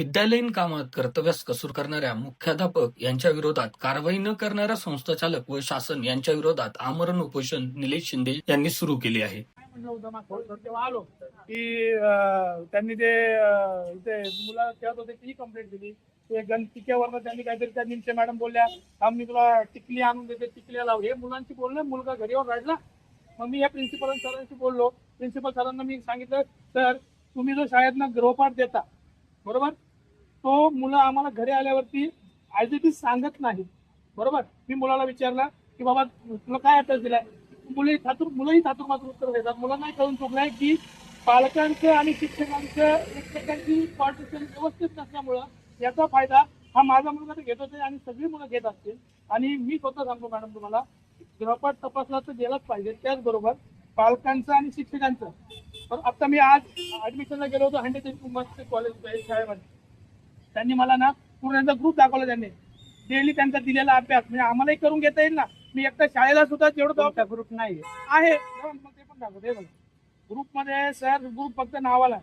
विद्यालयीन कामात कर्तव्यास कसूर करणाऱ्या मुख्याध्यापक यांच्या विरोधात कारवाई न करणाऱ्या संस्थाचालक व शासन यांच्या विरोधात आमरण उपोषण निलेश शिंदे यांनी सुरू केले आहे. आलो की त्यांनी ते इथे मुलं खेळत होते ती कंप्लेंट दिली. ते गण टिक्यावर त्यांनी काहीतरी त्या निमचे मॅडम बोलल्या आम्ही तुला टिकली आणून देते टिकल्या लावू हे मुलांशी बोलणं मुलगा घरी येऊन राहिला मग मी या प्रिन्सिपल सरांशी बोललो. प्रिन्सिपल सरांना मी सांगितलं सर तुम्ही जो शाळेतनं गृहपाठ देता बरोबर? तो मुलं आम्हाला घरी आल्यावरती ॲज इट इज सांगत नाही बरोबर? मी मुलाला विचारला की बाबा तुला काय अभ्यास दिलाय? मुले थातूर मुलंही थातूर मात्र उत्तर देतात. मुलांनाही कळून चुकलंय की पालकांचं आणि शिक्षकांचं एकमेकांची पार्टिशन व्यवस्थित नसल्यामुळं याचा फायदा हा माझा मुलगा तर घेतोच आहे आणि सगळी मुलं घेत असतील. आणि मी स्वतः सांगतो मॅडम तुम्हाला गृहपाठ तपासला तर गेलाच पाहिजे. त्याचबरोबर पालकांचं आणि शिक्षकांचं. पण आता मी आज ऍडमिशनला गेलो होतो हंड्रेड मस्त कॉलेज शाळेमध्ये. त्यांनी मला ना पूर्ण त्यांचा ग्रुप दाखवला त्यांनी. डेली त्यांचा दिलेला अभ्यास. म्हणजे आम्हालाही करून घेता येईल ना? मी एकटा शाळेला सुद्धा जेवढं ग्रुप नाही आहे. ते पण दाखवते ग्रुपमध्ये सर ग्रुप फक्त नावाला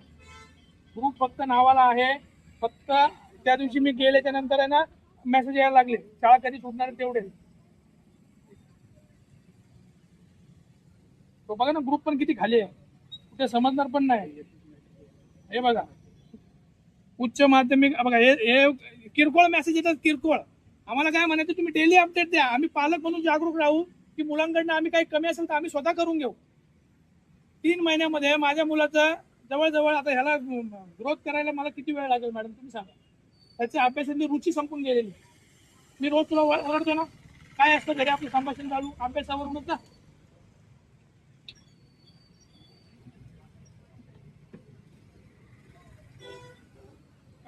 ग्रुप फक्त नावाला आहे. फक्त त्या दिवशी मी गेल्याच्यानंतर आहे ना मेसेज यायला लागले. शाळा कधी सुटणार तेवढे. तो बघा ना ग्रुप पण किती खाली आहे. कुठे समजणार पण नाही. हे बघा. उच्च माध्यमिक बघा हे हे किरकोळ मेसेज येतात किरकोळ. आम्हाला काय म्हणायचं तुम्ही डेली अपडेट द्या. आम्ही पालक म्हणून जागरूक राहू की मुलांकडनं आम्ही काही कमी असेल तर आम्ही स्वतः करून घेऊ. तीन महिन्यामध्ये माझ्या मुलाचं जवळजवळ आता ह्याला ग्रोथ करायला मला किती वेळ लागेल मॅडम तुम्ही सांगा. त्याच्या अभ्यासाची रुची संपून गेलेली. मी रोज तुला वर- ओरडतो ना? काय असतं घरी आपलं संभाषण चालू? अभ्यासावरूनच ना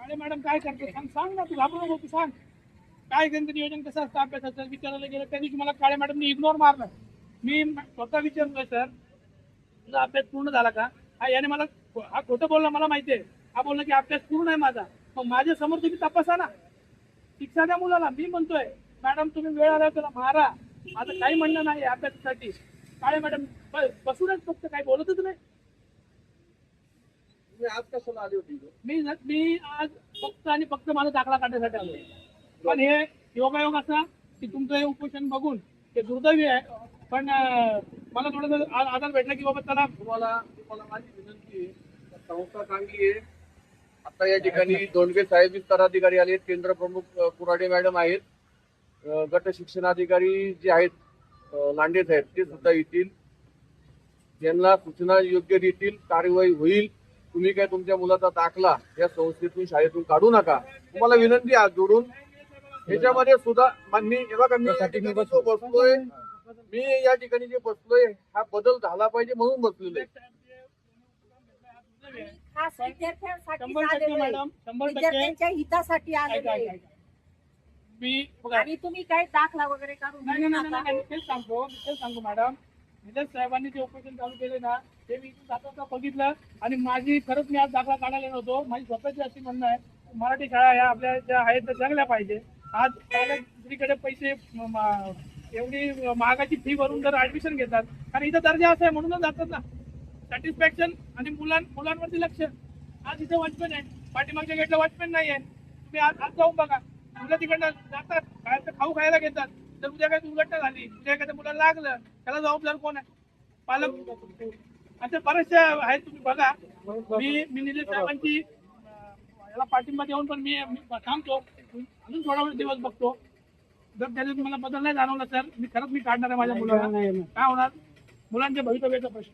अरे मॅडम काय करते? सांग सांग ना तू घाबरू नको तू सांग. काय त्यांचं नियोजन कसं असतं अभ्यासाचं? विचारायला गेलं त्या दिवशी मला काळे मॅडमनी इग्नोर मारलं. मी स्वतः विचारतोय सर तुझा अभ्यास पूर्ण झाला का? हा याने मला हा खोटं बोलला मला माहिती आहे. हा बोलला की अभ्यास पूर्ण आहे माझा. मग माझ्यासमोर तुम्ही तपासा ना. शिक्षा द्या मुलाला मी म्हणतोय. मॅडम तुम्ही वेळ आला त्याला मारा. माझं काही म्हणणं नाही अभ्यासासाठी. काळे मॅडम बसूनच फक्त काही बोलतच नाही. आज कशाला आली होती? मी मी आज फक्त आणि फक्त माझा दाखला काढण्यासाठी आलो पण हे योगायोग असा की तुमचं हे उपोषण बघून ते दुर्दैवी आहे. पण अं, मला थोडस आधार भेटला की बाबा चला. तुम्हाला तुम्हाला माझी विनंती आहे संस्था चांगली आहे. आता या ठिकाणी दोंडगे साहेब स्तराधिकारी आले केंद्र प्रमुख कुराडे मॅडम आहेत. अ, गट शिक्षणाधिकारी जे आहेत अ, लांडे साहेब ते सुद्धा येतील. यांना सूचना योग्य देतील कार्यवाही होईल. तुम्ही काय तुमच्या मुलाचा दाखला या संस्थेतून शाळेतून काढू नका. तुम्हाला विनंती आहे जोडून. ह्याच्यामध्ये सुद्धा मा- मी बघा मी या ठिकाणी जो बसलोय. मी या ठिकाणी जे बसलोय हा बदल झाला पाहिजे म्हणून बसलेलो आहे. खास विद्यार्थ्यांच्या हितासाठी आलेलो आहे. मी बघा. आणि तुम्ही काही दाखला वगैरे काढून तेच सांगतो सांगतो मॅडम. निलेश साहेबांनी जे ऑपरेशन चालू केले ना ते मी इथून जाताना बघितलं. आणि माझी खरंच मी आज दाखला काढायला नव्हतो माझी स्वतःची अशी म्हणणं आहे मराठी शाळा ह्या आपल्या ज्या आहेत त्या चांगल्या पाहिजे. आज दुसरीकडे पैसे एवढी महागाची फी भरून जर ऍडमिशन घेतात कारण इथं दर्जा असा आहे म्हणूनच जातात ना. सॅटिस्फॅक्शन आणि मुलां मुलांवरती लक्ष. आज इथे वॉचमॅन आहे पाठीमागच्या गेटला वॉचमॅन नाही आहे तुम्ही आज आज जाऊन बघा. मुलं तिकडनं जातात. बाहेरचं खाऊ खायला घेतात. तर उद्या काही दुर्घटना झाली उद्या एखाद्या मुलाला लागलं. त्याला जबाबदार कोण आहे? पालक. अशा बऱ्याचशा आहेत तुम्ही बघा. मी मी निलेश साहेबांची याला पाठिंबा देऊन पण मी थांबतो. अजून थोडा वेळ दिवस बघतो. जर त्याच्यात मला बदल नाही जाणवला सर मी खरंच मी काढणार आहे माझ्या मुलाला. काय होणार? मुलांच्या भवितव्याचा प्रश्न.